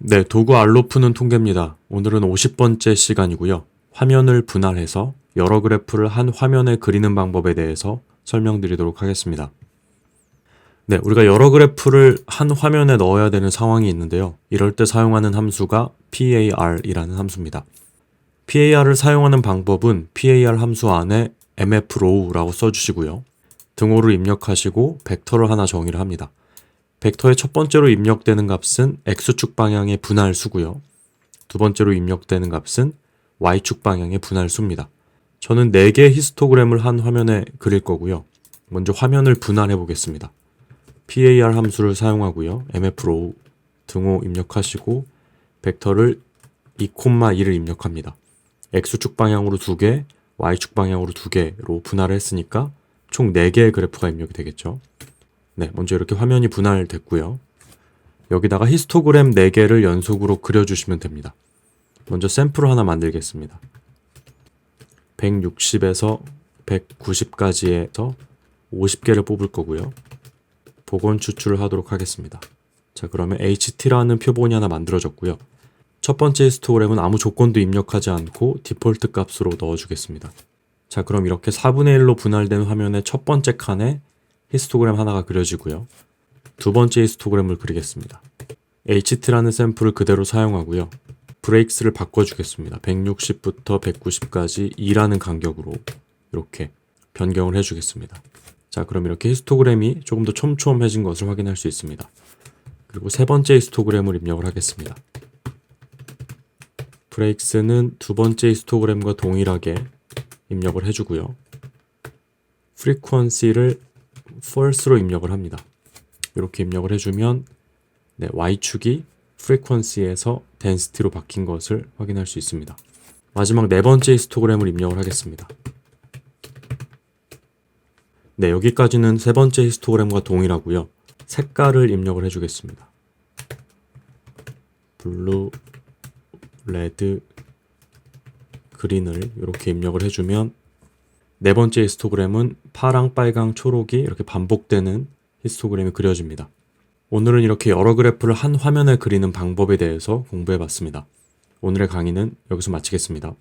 네, 도구 알로 푸는 통계입니다. 오늘은 50번째 시간이고요. 화면을 분할해서 여러 그래프를 한 화면에 그리는 방법에 대해서 설명드리도록 하겠습니다. 네, 우리가 여러 그래프를 한 화면에 넣어야 되는 상황이 있는데요. 이럴 때 사용하는 함수가 PAR이라는 함수입니다. PAR을 사용하는 방법은 PAR 함수 안에 mfrow라고 써주시고요. 등호를 입력하시고 벡터를 하나 정의를 합니다. 벡터의 첫 번째로 입력되는 값은 x축 방향의 분할 수고요. 두 번째로 입력되는 값은 y축 방향의 분할 수입니다. 저는 4개의 히스토그램을 한 화면에 그릴 거고요. 먼저 화면을 분할해 보겠습니다. PAR 함수를 사용하고요. mfrow 등호 입력하시고 벡터를 2,2를 입력합니다. x축 방향으로 2개, y축 방향으로 2개로 분할을 했으니까 총 4개의 그래프가 입력이 되겠죠. 네, 먼저 이렇게 화면이 분할됐고요. 여기다가 히스토그램 4개를 연속으로 그려주시면 됩니다. 먼저 샘플을 하나 만들겠습니다. 160에서 190까지에서 50개를 뽑을 거고요. 복원 추출을 하도록 하겠습니다. 자, 그러면 HT라는 표본이 하나 만들어졌고요. 첫 번째 히스토그램은 아무 조건도 입력하지 않고 디폴트 값으로 넣어주겠습니다. 자, 그럼 이렇게 4분의 1로 분할된 화면의 첫 번째 칸에 히스토그램 하나가 그려지고요. 두 번째 히스토그램을 그리겠습니다. HT라는 샘플을 그대로 사용하고요. 브레이크스를 바꿔주겠습니다. 160부터 190까지 2라는 간격으로 이렇게 변경을 해주겠습니다. 자, 그럼 이렇게 히스토그램이 조금 더 촘촘해진 것을 확인할 수 있습니다. 그리고 세 번째 히스토그램을 입력을 하겠습니다. 브레이크스는 두 번째 히스토그램과 동일하게 입력을 해주고요. 프리퀀시를 false로 입력을 합니다. 이렇게 입력을 해주면 네, y축이 frequency에서 density로 바뀐 것을 확인할 수 있습니다. 마지막 네 번째 히스토그램을 입력을 하겠습니다. 네, 여기까지는 세 번째 히스토그램과 동일하고요. 색깔을 입력을 해주겠습니다. 블루, 레드, 그린을 이렇게 입력을 해주면 네 번째 히스토그램은 파랑, 빨강, 초록이 이렇게 반복되는 히스토그램이 그려집니다. 오늘은 이렇게 여러 그래프를 한 화면에 그리는 방법에 대해서 공부해 봤습니다. 오늘의 강의는 여기서 마치겠습니다.